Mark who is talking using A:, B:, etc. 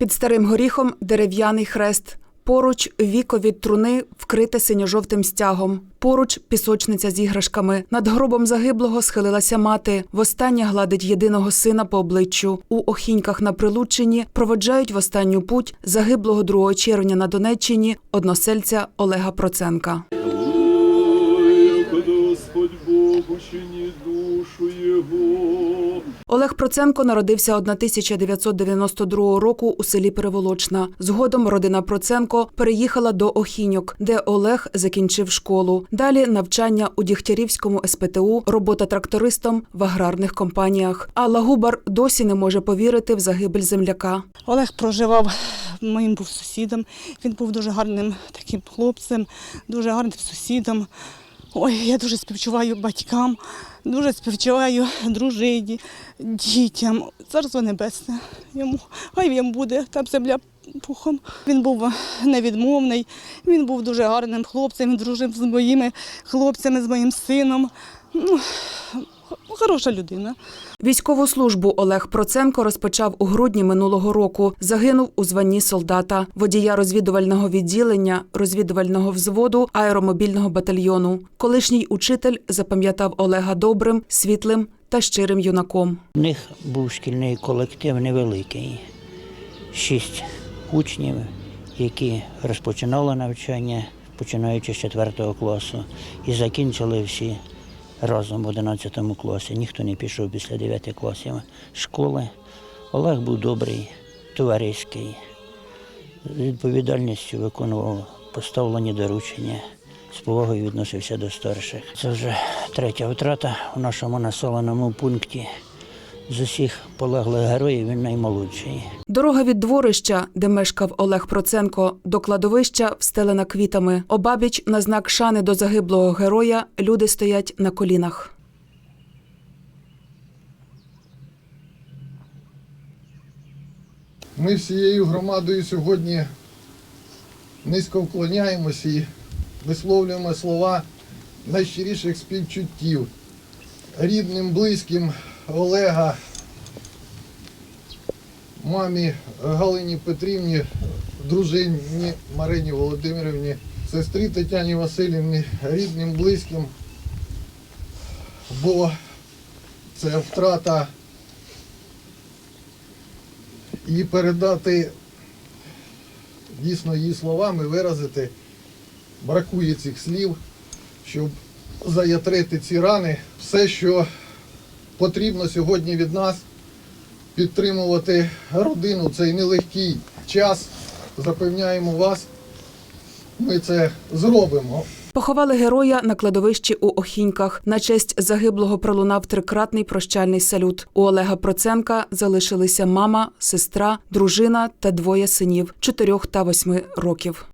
A: Під старим горіхом дерев'яний хрест. Поруч віко від труни вкрите синьо-жовтим стягом. Поруч пісочниця з іграшками. Над гробом загиблого схилилася мати. Востаннє гладить єдиного сина по обличчю. У охіньках на Прилуччині проводжають в останню путь загиблого 2 червня на Донеччині односельця Олега Проценка.
B: Господь Бог учини душу Його.
A: Олег Проценко народився 1992 року у селі Переволочна. Згодом родина Проценко переїхала до Охіньок, де Олег закінчив школу. Далі навчання у Дігтярівському СПТУ, робота трактористом в аграрних компаніях. Алла Губар досі не може повірити в загибель земляка.
C: Олег проживав моїм був сусідом. Він був дуже гарним таким хлопцем, дуже гарним сусідом. Ой, я дуже співчуваю батькам, дуже співчуваю дружині, дітям. Царство небесне йому. Хай він буде, там земля пухом. Він був невідмовний, він був дуже гарним хлопцем, він дружив з моїми хлопцями, з моїм сином. Ну, хороша людина.
A: Військову службу Олег Проценко розпочав у грудні минулого року. Загинув у званні солдата, водія розвідувального відділення, розвідувального взводу аеромобільного батальйону. Колишній учитель запам'ятав Олега добрим, світлим та щирим юнаком.
D: У них був шкільний колектив невеликий, шість учнів, які розпочинали навчання, починаючи з 4 класу, і закінчили всі разом в 11 класі. Ніхто не пішов після 9 класів школи. Олег був добрий, товариський, з відповідальністю виконував поставлені доручення, з повагою відносився до старших. Це вже третя втрата у нашому населеному пункті. З усіх полеглих героїв він наймолодший.
A: Дорога від дворища, де мешкав Олег Проценко, до кладовища встелена квітами. Обабіч на знак шани до загиблого героя люди стоять на колінах.
E: Ми всією громадою сьогодні низько вклоняємося і висловлюємо слова найщиріших співчуттів рідним, близьким Олега, мамі Галині Петрівні, дружині Марині Володимирівні, сестрі Тетяні Васильівні, рідним, близьким, бо це втрата і передати дійсно її словами, виразити. Бракує цих слів, щоб заятрити ці рани. Все, що потрібно сьогодні від нас, підтримувати родину цей нелегкий час. Запевняємо вас, ми це зробимо.
A: Поховали героя на кладовищі у Охіньках. На честь загиблого пролунав трикратний прощальний салют. У Олега Проценка залишилися мама, сестра, дружина та двоє синів чотирьох та восьми років.